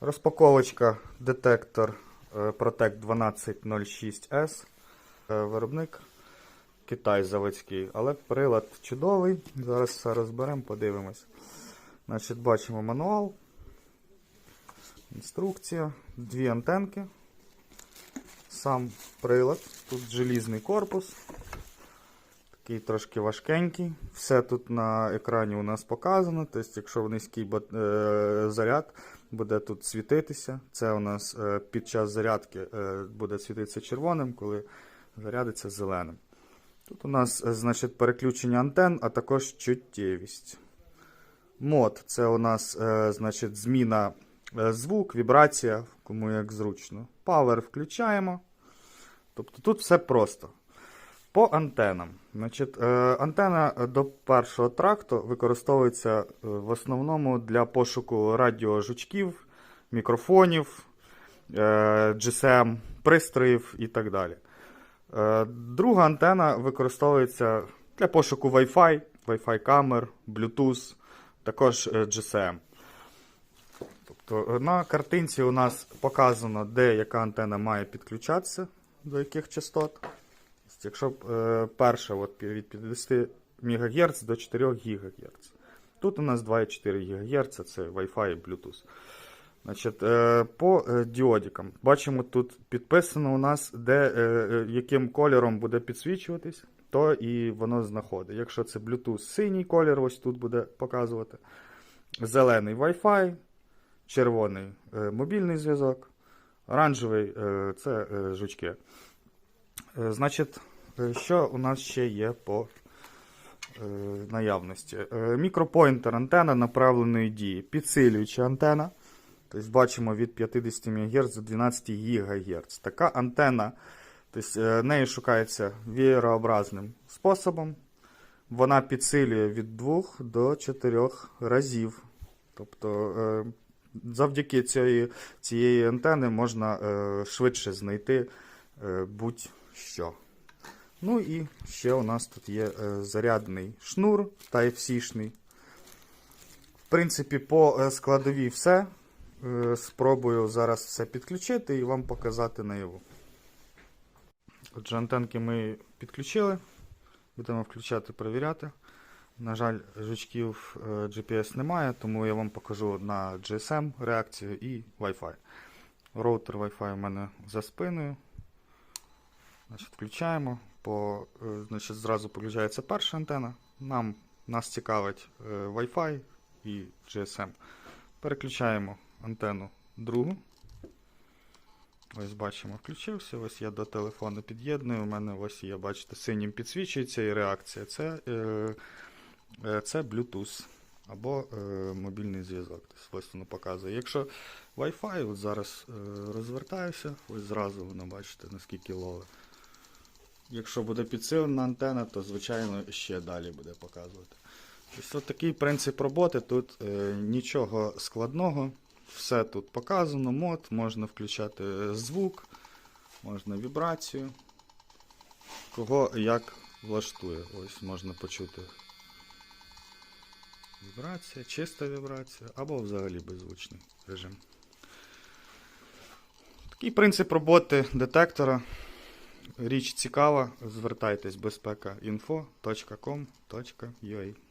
Розпаковочка детектор е, Protect 1206S. Е, Виробник Китай заводський, але прилад чудовий. Зараз все розберемо, подивимось. Значить, бачимо мануал, інструкція, дві антенки, сам прилад, тут желізний корпус, такий трошки важкенький. Все тут на екрані у нас показано. Тобто, якщо в низький е, заряд, буде тут світитися. Це у нас е, під час зарядки е, буде світитися червоним, коли зарядиться зеленим. Тут у нас е, значить, переключення антен, а також чуттєвість. Мод це у нас значить, зміна звук, вібрація, кому як зручно. Power включаємо. Тобто тут все просто. По антенам. Значить, е, антена до першого тракту використовується е, в основному для пошуку радіожучків, мікрофонів, е, GSM, пристроїв і так далі. Друга антена використовується для пошуку Wi-Fi, Wi-Fi камер, Bluetooth, також GSM. Тобто на картинці у нас показано, де яка антена має підключатися, до яких частот. Якщо е, перша от, від 50 МГц до 4 ГГц. Тут у нас 2,4 ГГц, це Wi-Fi і Bluetooth. Значить, е, по е, діодикам. Бачимо, тут підписано у нас, де, е, е, яким кольором буде підсвічуватись, то і воно знаходить. Якщо це Bluetooth синій колір, ось тут буде показувати. Зелений Wi-Fi, червоний е, мобільний зв'язок, оранжевий е, це е, жучки. Е, Значить, що у нас ще є по е, наявності? Е, Мікропойнтер антена направленої дії, підсилююча антена. Тобто бачимо від 50 МГц до 12 ГГц. Така антена, тобто, е, нею шукається вієрообразним способом. Вона підсилює від 2 до 4 разів. Тобто, е, завдяки цієї, цієї антени можна е, швидше знайти е, будь-що. Ну і ще у нас тут є е, зарядний шнур Type-C-шний. В принципі, по е, складовій все. Е, Спробую зараз все підключити і вам показати наяву. Отже, антенки ми підключили. Будемо включати, перевіряти. На жаль, жучків GPS немає, тому я вам покажу на GSM реакцію і Wi-Fi. Роутер Wi-Fi у мене за спиною. Значить, включаємо. По, е, значить, зразу включається перша антена. Нам, нас цікавить е, Wi-Fi і GSM. Переключаємо антенну другу. Ось бачимо, включився. Ось я до телефону під'єдную. У мене ось є, бачите, синім підсвічується і реакція. Це, е, е, це Bluetooth або е, мобільний зв'язок. Ось воно показує. Якщо Wi-Fi, от зараз е, розвертаюся, ось зразу воно бачите, наскільки ловить. Якщо буде підсилена антенна, то звичайно ще далі буде показувати. От такий принцип роботи. Тут е, нічого складного. Все тут показано, мод, можна включати звук, можна вібрацію. Кого як влаштує. Ось можна почути вібрація, чиста вібрація або взагалі беззвучний режим. Такий принцип роботи детектора. Річ цікава. Звертайтесь безпека.info.com.ua